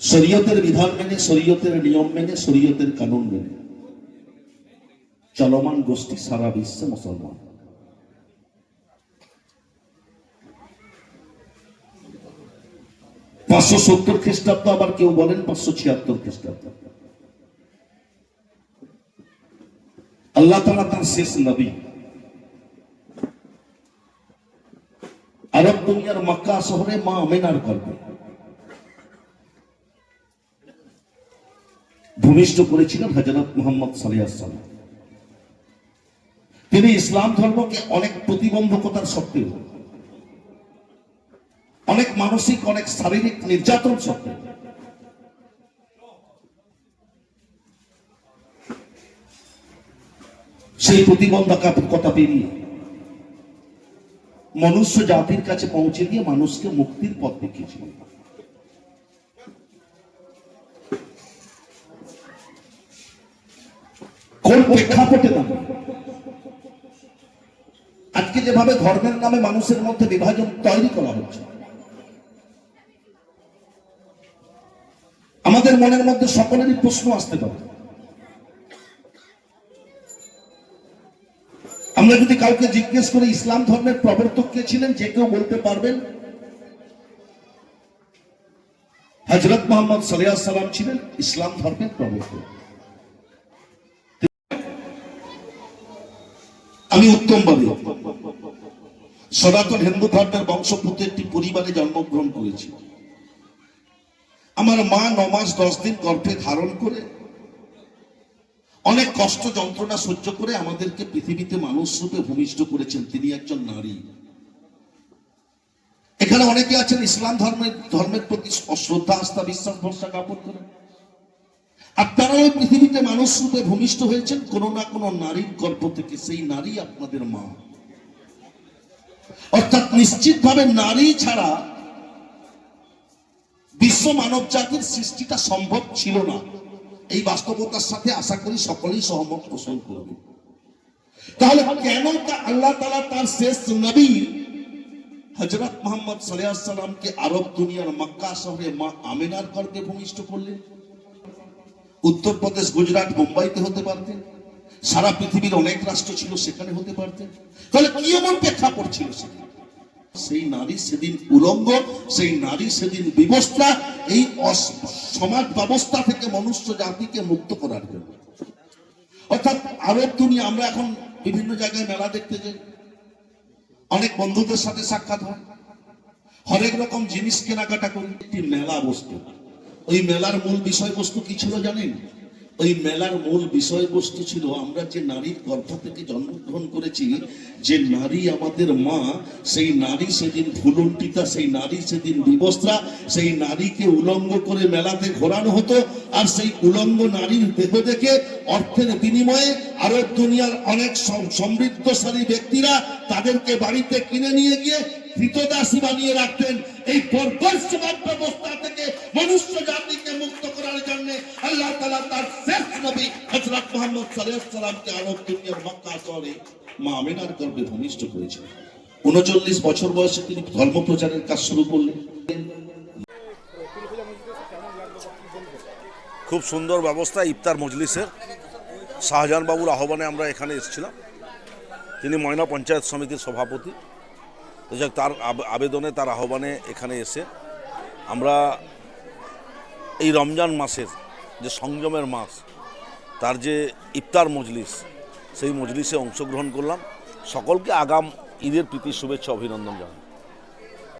শরীয়তের বিধান মেনে, শরীয়তের নিয়ম মেনে, শরীয়তের কানুন মেনে। চলমান গোষ্ঠী সারা বিশ্বে মুসলমান। পাঁচশো সত্তর খ্রিস্টাব্দ আবার কেউ বলেন পাঁচশো ছিয়াত্তর খ্রিস্টাব্দ। আল্লাহ তালা তার শেষ নবী। আরব দুনিয়ার মক্কা শহরে মা আমেনার গল্পে ভূমিষ্ঠ করেছিলেন হজরত মোহাম্মদ সালিয়াসাল্লাম তিনি ইসলাম ধর্মকে অনেক প্রতিবন্ধকতার সত্ত্বেও, অনেক মানসিক, অনেক শারীরিক নির্যাতন সত্ত্বেও, সেই প্রতিবন্ধকতা পেরিয়ে মনুষ্য জাতির কাছে পৌঁছে দিয়ে মানুষকে মুক্তির পথ দেখিয়েছিলেন। কোন প্রেক্ষাপটে আজকে যেভাবে ধর্মের নামে মানুষের মধ্যে বিভাজন তৈরি করা হচ্ছে, আমাদের মনের মধ্যে সকলেরই প্রশ্ন আসতে পারে। আমরা যদি কাউকে জিজ্ঞেস করি, ইসলাম ধর্মের প্রবর্তক কে ছিলেন? যে কেউ বলতে পারবেন হজরত মোহাম্মদ সালিয়া সালাম ছিলেন ইসলাম ধর্মের প্রবর্তক। আমি উত্তমবাদী সনাতন হিন্দু ধর্মের বংশপুত্র একটি পরিবারে জন্মগ্রহণ করেছি। আমার মা নমাস দশ দিন গর্ভে ধারণ করে অনেক কষ্ট যন্ত্রণা সহ্য করে আমাদেরকে পৃথিবীতে মানুষ রূপে ভূমিষ্ঠ করেছেন। তিনি একজন নারী। এখানে অনেকে আছেন ইসলাম ধর্মের ধর্মের প্রতি শ্রদ্ধা, আস্থা, বিশ্বাস, ভরসা কাপড় করেন আর তারা ওই পৃথিবীতে মানুষ রূপে ভূমিষ্ঠ হয়েছেন, কোনো না কোনো নারীর গর্ভ থেকে সেই নারী আপনাদের মা। অর্থাৎ নিশ্চিতভাবে নারী ছাড়া বিশ্ব মানব জাতির সৃষ্টিটা সম্ভব ছিল না। এই বাস্তবতার সাথে আশা করি সকলেই সহমত পোষণ করবে। তাহলে কেন তা আল্লাহ তালা তার শেষ নবী হজরত মোহাম্মদ সাল্লামকে আরব দুনিয়ার মক্কা শহরে মা আমিনার গর্ভে ভূমিষ্ঠ করলেন? উত্তরপ্রদেশ, গুজরাট, মুম্বাইতে হতে পারতেন সারা পৃথিবীর অনেক রাষ্ট্র ছিল, সেখানে হতে পারতেন তাহলে কি এমন প্রেক্ষাপট ছিল সেখানে? সেই নারী সেদিন উলঙ্গ, সেই নারী সেদিন বিবস্ত্রা, এই সমাজ ব্যবস্থা থেকে মনুষ্য জাতিকে মুক্ত করার জন্য। অর্থাৎ আরব দুনিয়া, আমরা এখন বিভিন্ন জায়গায় মেলা দেখতে যাই। অনেক বন্ধুদের সাথে সাক্ষাৎ হয়। হরেক রকম জিনিস কেনাকাটা করি। একটি মেলা বস্তু ওই মেলার মূল বিষয়বস্তু কি ছিল জানেন? ওই মেলার মূল বিষয়বস্তু ছিল আমরা যে নারীর গর্ভ থেকে জন্মগ্রহণ করেছি, যে নারী আমাদের মা, সেই নারী সেদিন ভুলুন্টিতা সেই নারী সেদিন বিবস্ত্রা, সেই নারীকে উলঙ্গ করে মেলাতে ঘোরানো হতো, আর সেই উলঙ্গ নারীর দেহ দেখে অর্থের বিনিময়ে আরব দুনিয়ার অনেক সমৃদ্ধশালী ব্যক্তিরা তাদেরকে বাড়িতে কিনে নিয়ে গিয়ে কৃতদাসী বানিয়ে রাখতেন। এই সমাজ ব্যবস্থা থেকে মনুষ্য জাতিকে মুক্ত করার জন্য আল্লাহ তালা তার শেষ নবী হজরত মোহাম্মদ সাল্লামকে আরব দুনিয়ার মক্কা শহরে মা আমিনার গর্ভে ভূমিষ্ঠ করেছিলেন। উনচল্লিশ বছর বয়সে তিনি ধর্ম প্রচারের কাজ শুরু করলেন। খুব সুন্দর ব্যবস্থা ইফতার মজলিসের। শাহজাহান বাবুর আহ্বানে আমরা এখানে এসেছিলাম। তিনি ময়না পঞ্চায়েত সমিতির সভাপতি। যাক, তার আবে- আবেদনে, তার আহ্বানে এখানে এসে আমরা এই রমজান মাসের যে সংযমের মাস, তার যে ইফতার মজলিস, সেই মজলিসে অংশগ্রহণ করলাম। সকলকে আগাম ঈদের প্রীতি শুভেচ্ছা, অভিনন্দন জানাই।